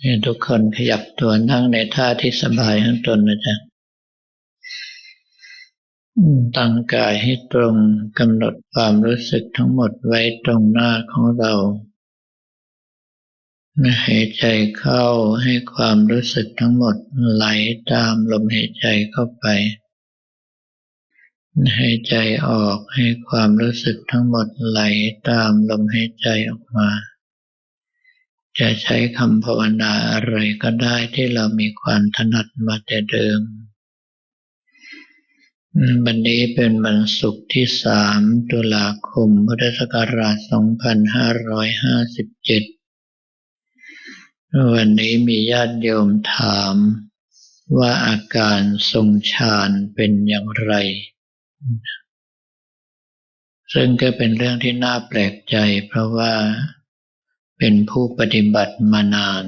ให้ทุกคนขยับตัวนั่งในท่าที่สบายข้างตนนะจ๊ะตั้งกายให้ตรงกำหนดความรู้สึกทั้งหมดไว้ตรงหน้าของเราหายใจเข้าให้ความรู้สึกทั้งหมดไหลตามลมหายใจเข้าไปหายใจออกให้ความรู้สึกทั้งหมดไหลตามลมหายใจออกมา จะใช้คำภาวนาอะไรก็ได้ที่เรามีความถนัดมาแต่เดิม วันนี้เป็นวันศุกร์ที่สามตุลาคม พุทธศักราช 2557 วันนี้มีญาติโยมถามว่าอาการทรงฌานเป็นอย่างไร ซึ่งก็เป็นเรื่องที่น่าแปลกใจเพราะว่า เป็นผู้ปฏิบัติมานาน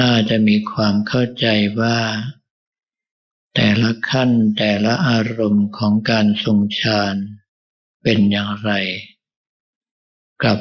น่าจะมีความเข้าใจว่า แต่ละขั้นแต่ละอารมณ์ของการทรงฌานเป็นอย่างไร กับ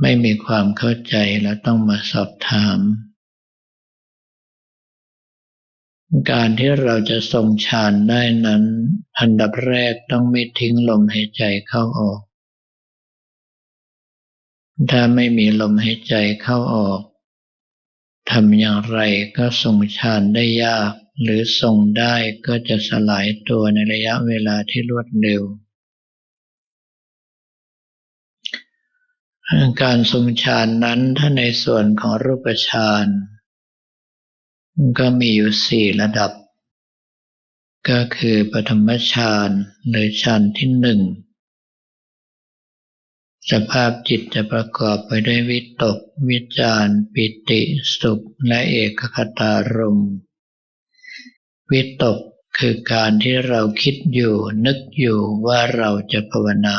ไม่มีความเข้าใจและต้องมาสอบถาม การที่เราจะทรงฌานได้นั้น อันดับแรกต้องไม่ทิ้งลมหายใจเข้าออก ถ้าไม่มีลมหายใจเข้าออกทำอย่างไรก็ทรงฌานได้ยาก หรือทรงได้ก็จะสลายตัวในระยะเวลาที่รวดเร็ว การทรงฌานนั้นถ้าในส่วนของรูปฌานก็มีอยู่สี่ระดับ ก็คือปฐมฌานหรือฌานที่หนึ่ง สภาพจิตจะประกอบไปด้วยวิตก วิจารปิติ สุข และเอกคตารมวิตกคือการที่เราคิดอยู่นึกอยู่ว่าเราจะภาวนา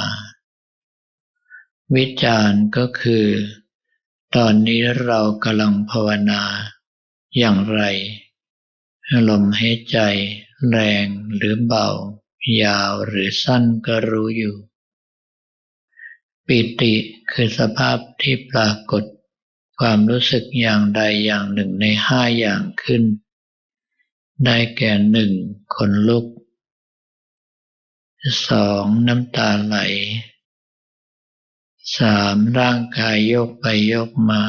วิจารก็คือ ตอนนี้เรากำลังภาวนา อย่างไรลมหายใจ แรงหรือเบา ยาวหรือสั้นก็รู้อยู่ ปิติคือสภาพที่ปรากฏ ความรู้สึกอย่างใดอย่างหนึ่งในห้าอย่างขึ้น ได้แก่หนึ่งขนลุกสองน้ำตาไหลสามร่างกายโยกไปโยกมา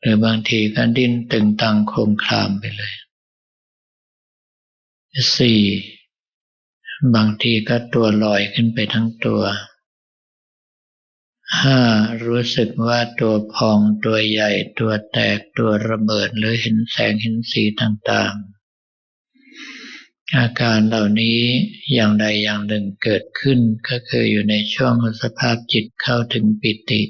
หรือบางทีก็ดิ้นตึงตังโครงคลามไปเลยสี่บางทีก็ตัวลอยขึ้นไปทั้งตัว ห้ารู้สึกว่าตัวพองตัวใหญ่ตัวแตกตัวระเบิดหรือเห็นแสงเห็นสีต่างๆ อาการเหล่านี้อย่างใดอย่างหนึ่งเกิดขึ้นก็คืออยู่ในช่วงของสภาพจิตเข้าถึงปิติ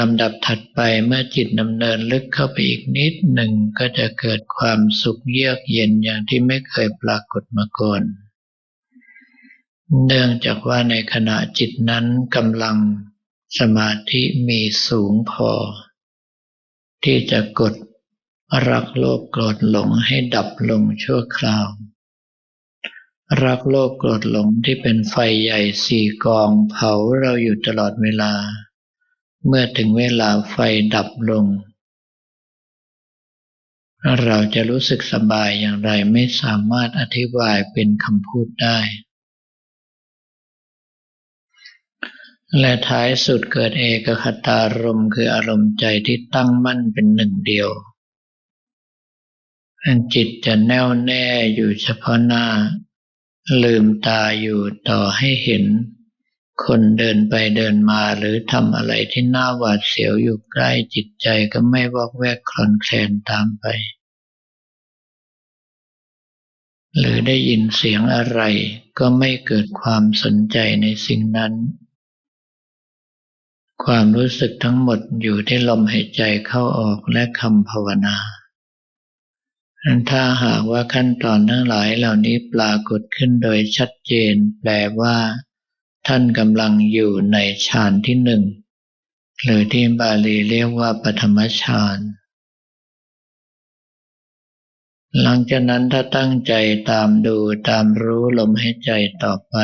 ลำดับถัดไปเมื่อจิตดำเนินลึกเข้าไปอีกนิดหนึ่งก็จะเกิดความสุขเยือกเย็นอย่างที่ไม่เคยปรากฏมาก่อน เนื่องจากว่าในขณะจิตนั้นกำลังสมาธิมีสูงพอ ที่จะกดรักโลภโกรธหลงให้ดับลงชั่วคราว รักโลภโกรธหลงที่เป็นไฟใหญ่สี่กองเผาเราอยู่ตลอดเวลา เมื่อถึงเวลาไฟดับลง เราจะรู้สึกสบายอย่างไรไม่สามารถอธิบายเป็นคำพูดได้ และท้ายสุดเกิดเอกคตารมคืออารมณ์ใจที่ตั้งมั่นเป็นหนึ่งเดียวจิตจะแน่วแน่อยู่เฉพาะหน้า ลืมตาอยู่ต่อให้เห็น คนเดินไปเดินมาหรือทำอะไรที่น่าหวาดเสียวอยู่ใกล้จิตใจก็ไม่วอกแวกคลอนแคลนตามไป หรือได้ยินเสียงอะไรก็ไม่เกิดความสนใจในสิ่งนั้น ความรู้สึกทั้งหมดอยู่ที่ลมหายใจเข้าออกและคำภาวนาถ้าหากว่าขั้นตอนทั้งหลายเหล่านี้ปรากฏขึ้นโดยชัดเจน แปลว่า ท่านกำลังอยู่ในฌานที่หนึ่ง หรือที่บาลีเรียกว่าปฐมฌานหลังจากนั้นถ้าตั้งใจตามดูตามรู้ลมหายใจต่อไป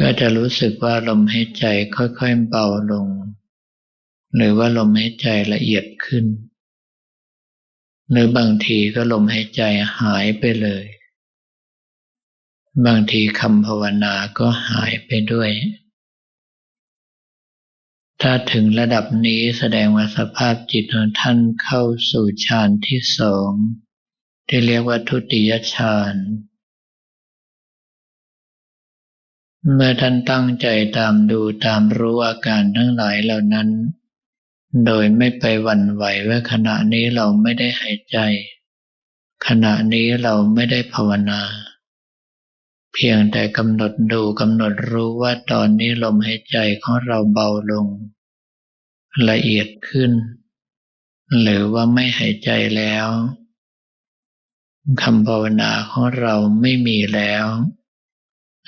ก็จะรู้สึกว่าลมหายใจค่อยๆเบาลง หรือว่าลมหายใจละเอียดขึ้น หรือบางทีก็ลมหายใจหายไปเลย บางทีคำภาวนาก็หายไปด้วย ถ้าถึงระดับนี้แสดงว่าสภาพจิตของท่านเข้าสู่ฌานที่สองที่เรียกว่าทุติยฌาน เมื่อท่านตั้งใจตามดูตามรู้อาการทั้งหลายเหล่านั้น โดยไม่ไปหวั่นไหวว่าขณะนี้เราไม่ได้หายใจ ขณะนี้เราไม่ได้ภาวนา เพียงแต่กำหนดดูกำหนดรู้ว่าตอนนี้ลมหายใจของเราเบาลง ละเอียดขึ้น หรือว่าไม่หายใจแล้วคำภาวนาของเราไม่มีแล้ว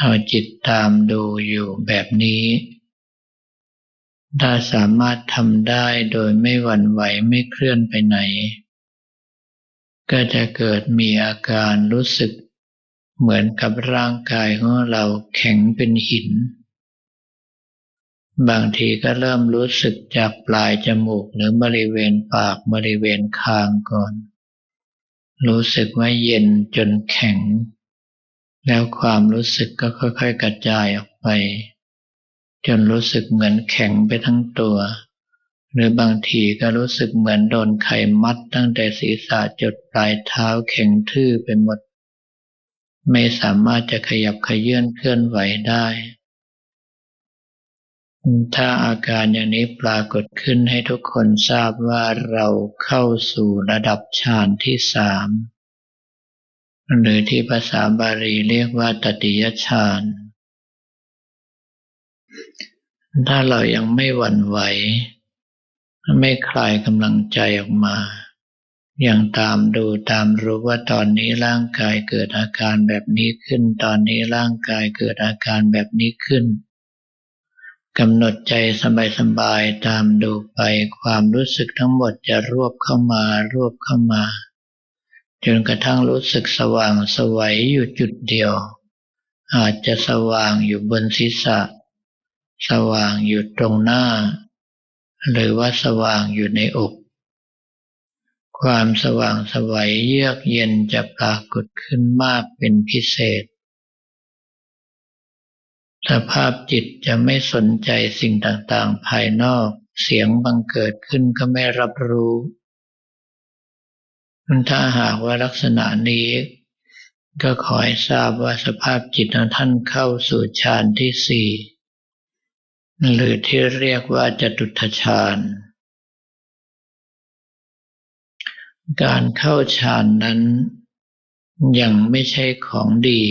เอาจิตตามดูอยู่แบบนี้ ถ้าสามารถทำได้โดยไม่หวั่นไหวไม่เคลื่อนไปไหน ก็จะเกิดมีอาการรู้สึกเหมือนกับร่างกายของเราแข็งเป็นหิน บางทีก็เริ่มรู้สึกจากปลายจมูกหรือบริเวณปากบริเวณคางก่อน รู้สึกว่าเย็นจนแข็ง แล้วความรู้สึกก็ค่อย ๆ กระจายออกไป จนรู้สึกเหมือนแข็งไปทั้งตัว หรือบางทีก็รู้สึกเหมือนโดนไขมัดตั้งแต่ศีรษะจดปลายเท้าแข็งทื่อไปหมด ไม่สามารถจะขยับขยื่นเคลื่อนไหวได้ ถ้าอาการอย่างนี้ปรากฏขึ้นให้ทุกคนทราบว่าเราเข้าสู่ระดับฌานที่สาม หรือที่ภาษาบาลีเรียกว่าตติยฌานถ้าเรายังไม่หวั่นไหว ไม่คลายกำลังใจออกมาอยังตามดูตามรู้ว่าตอนนี้ร่างกายเกิดอาการแบบนี้ขึ้น ตอนนี้ร่างกายเกิดอาการแบบนี้ขึ้นกำหนดใจสบายๆตามดูไปความรู้สึกทั้งหมดจะรวบเข้ามารวบเข้ามา จนกระทั่งรู้สึกสว่างสวัยอยู่จุดเดียว อาจจะสว่างอยู่บนศีรษะ สว่างอยู่ตรงหน้า หรือว่าสว่างอยู่ในอก ความสว่างสวัยเยือกเย็นจะปรากฏขึ้นมากเป็นพิเศษ สภาพจิตจะไม่สนใจสิ่งต่างๆ ภายนอก เสียงบังเกิดขึ้นก็ไม่รับรู้ ถ้าหากว่าลักษณะนี้ ก็ขอให้ทราบว่าสภาพจิตของท่านเข้าสู่ฌานที่สี่หรือที่เรียกว่าจตุทฌานการเข้าฌานนั้นยังไม่ใช่ของดี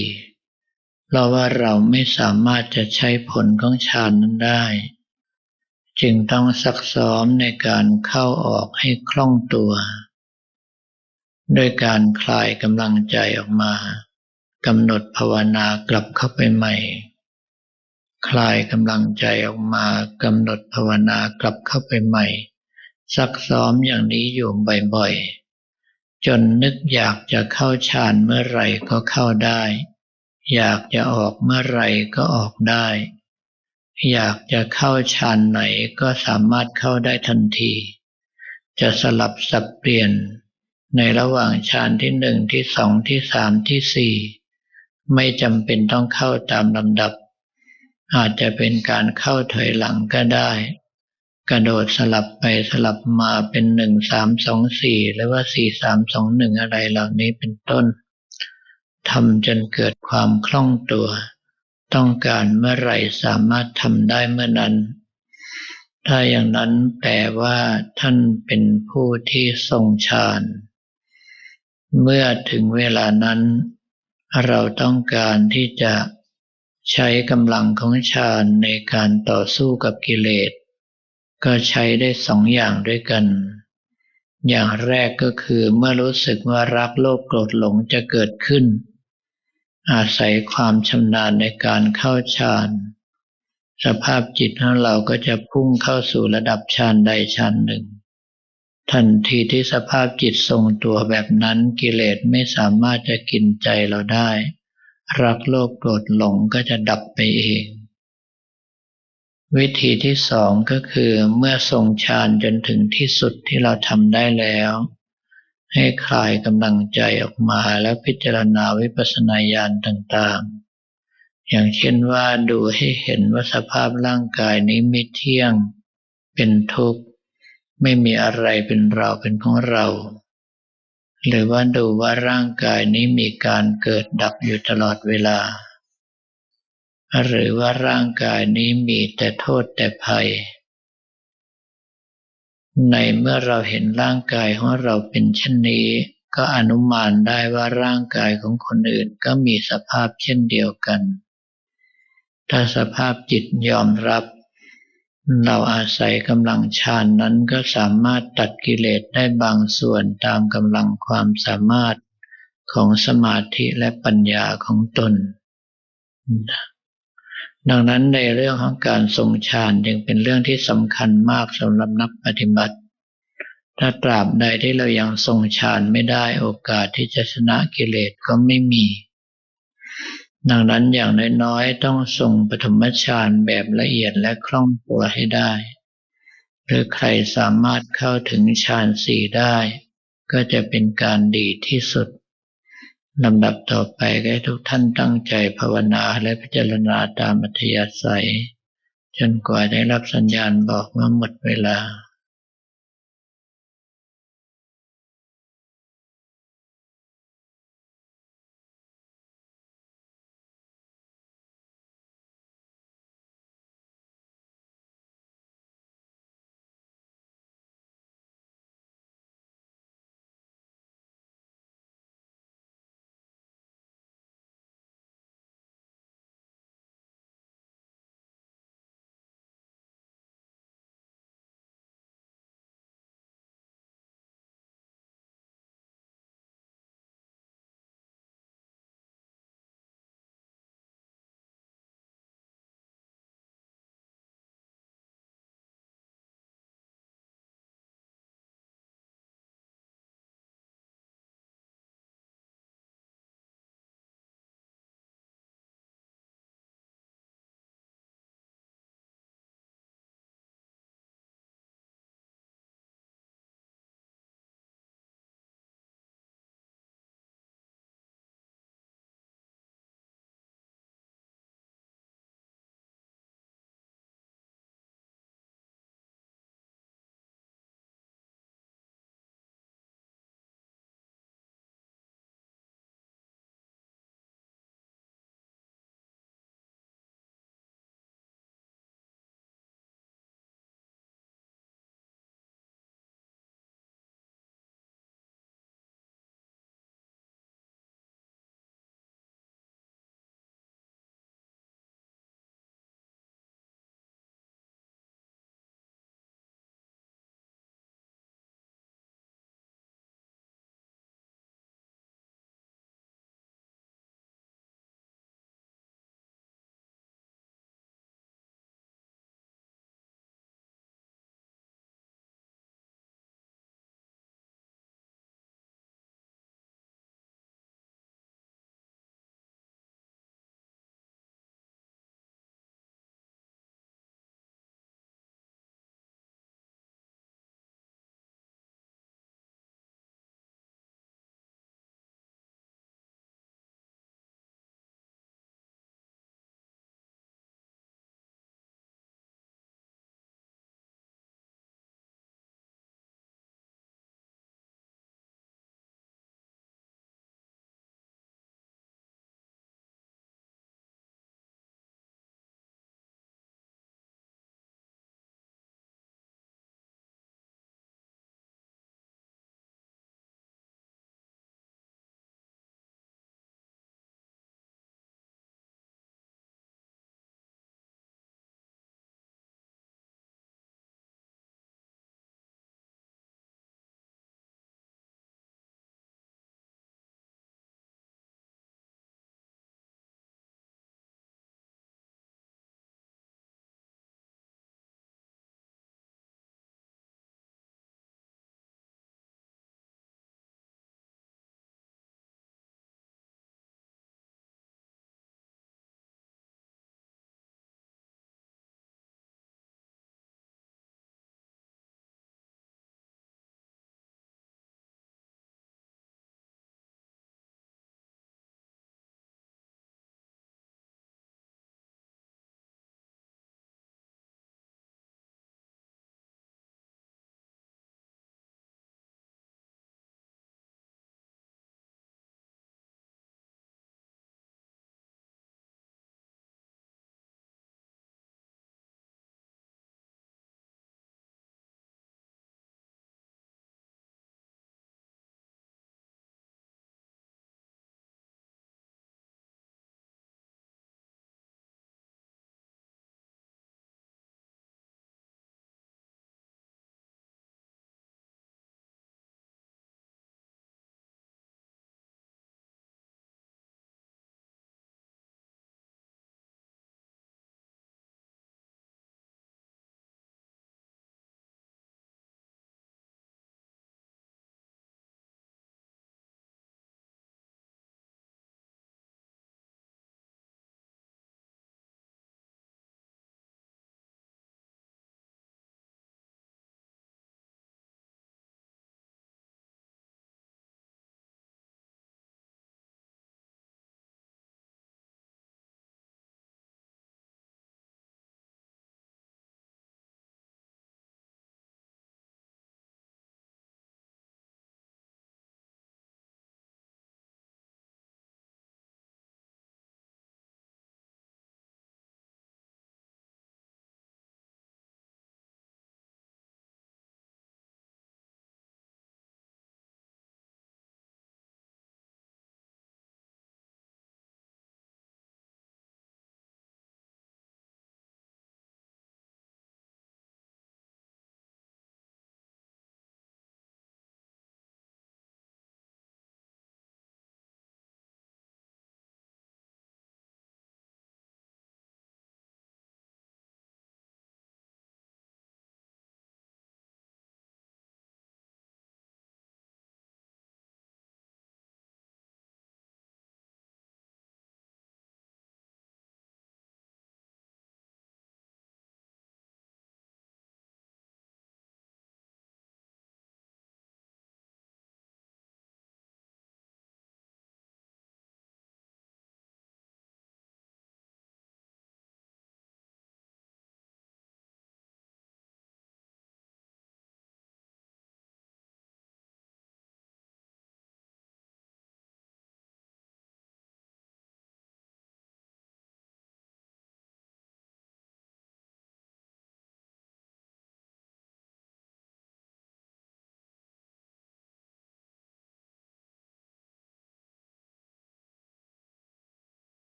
เพราะว่าเราไม่สามารถจะใช้ผลของฌานนั้นได้ จึงต้องซักซ้อมในการเข้าออกให้คล่องตัว ด้วยการคลายกำลังใจออกมากำหนดภาวนากลับเข้าไปใหม่ คลายกำลังใจออกมากำหนดภาวนากลับเข้าไปใหม่ ซักซ้อมอย่างนี้อยู่บ่อยๆ จนนึกอยากจะเข้าฌานเมื่อไหร่ก็เข้าได้ อยากจะออกเมื่อไหร่ก็ออกได้ อยากจะเข้าฌานไหนก็สามารถเข้าได้ทันที จะสลับสับเปลี่ยน ในระหว่างฌานที่หนึ่งที่สองที่สามที่สี่ไม่จำเป็นต้องเข้าตามลำดับ อาจจะเป็นการเข้าถอยหลังก็ได้ กระโดดสลับไปสลับมาเป็นหนึ่งสามสองสี่หรือว่าสี่สามสองหนึ่งอะไรเหล่านี้เป็นต้นทำจนเกิดความคล่องตัว ต้องการเมื่อไหร่สามารถทำได้เมื่อนั้น ถ้าอย่างนั้นแปลว่าท่านเป็นผู้ที่ทรงฌาน เมื่อถึงเวลานั้น เราต้องการที่จะใช้กำลังของฌานในการต่อสู้กับกิเลส ก็ใช้ได้สองอย่างด้วยกัน อย่างแรกก็คือเมื่อรู้สึกว่ารักโลภโกรธหลงจะเกิดขึ้น อาศัยความชำนาญในการเข้าฌานสภาพจิตของเราก็จะพุ่งเข้าสู่ระดับฌานใดฌานหนึ่ง ทันทีที่สภาพจิตทรงตัวแบบนั้นกิเลสไม่สามารถจะกินใจเราได้ รักโลภโกรธหลงก็จะดับไปเอง วิธีที่สองก็คือเมื่อทรงฌานจนถึงที่สุดที่เราทำได้แล้ว ให้คลายกำลังใจออกมาแล้วพิจารณาวิปัสสนาญาณต่างๆ อย่างเช่นว่าดูให้เห็นว่าสภาพร่างกายนี้ไม่เที่ยง เป็นทุกข์ ไม่มีอะไรเป็นเราเป็นของเรา หรือว่าดูว่าร่างกายนี้มีการเกิดดับอยู่ตลอดเวลา หรือว่าร่างกายนี้มีแต่โทษแต่ภัย ในเมื่อเราเห็นร่างกายของเราเป็นเช่นนี้ ก็อนุมานได้ว่าร่างกายของคนอื่นก็มีสภาพเช่นเดียวกัน ถ้าสภาพจิตยอมรับ เราอาศัยกำลังฌานนั้นก็สามารถตัดกิเลสได้บางส่วนตามกำลังความสามารถของสมาธิและปัญญาของตน ดังนั้นในเรื่องของการทรงฌานจึงเป็นเรื่องที่สำคัญมากสำหรับนักปฏิบัติ ถ้าตราบใดที่เรายังทรงฌานไม่ได้โอกาสที่จะชนะกิเลสก็ไม่มี ดังนั้นอย่างน้อยๆ ต้องทรงปฐมฌานแบบละเอียดและคล่องตัวให้ได้ หรือใครสามารถเข้าถึงฌานสี่ได้ ก็จะเป็นการดีที่สุดลำดับต่อไปก็ให้ทุกท่านตั้งใจภาวนาและพิจารณาตามอัธยาศัย จนกว่าได้รับสัญญาณบอกว่าหมดเวลา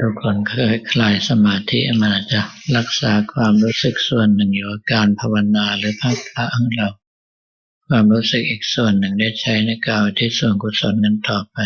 ทุกคนเคยคลายสมาธิมันอาจจะรักษาความรู้สึกส่วนหนึ่งอยู่กับการภาวนาหรือภาคพระของเรา ความรู้สึกอีกส่วนหนึ่งได้ใช้ในการที่ส่วนกุศลนั้นต่อไป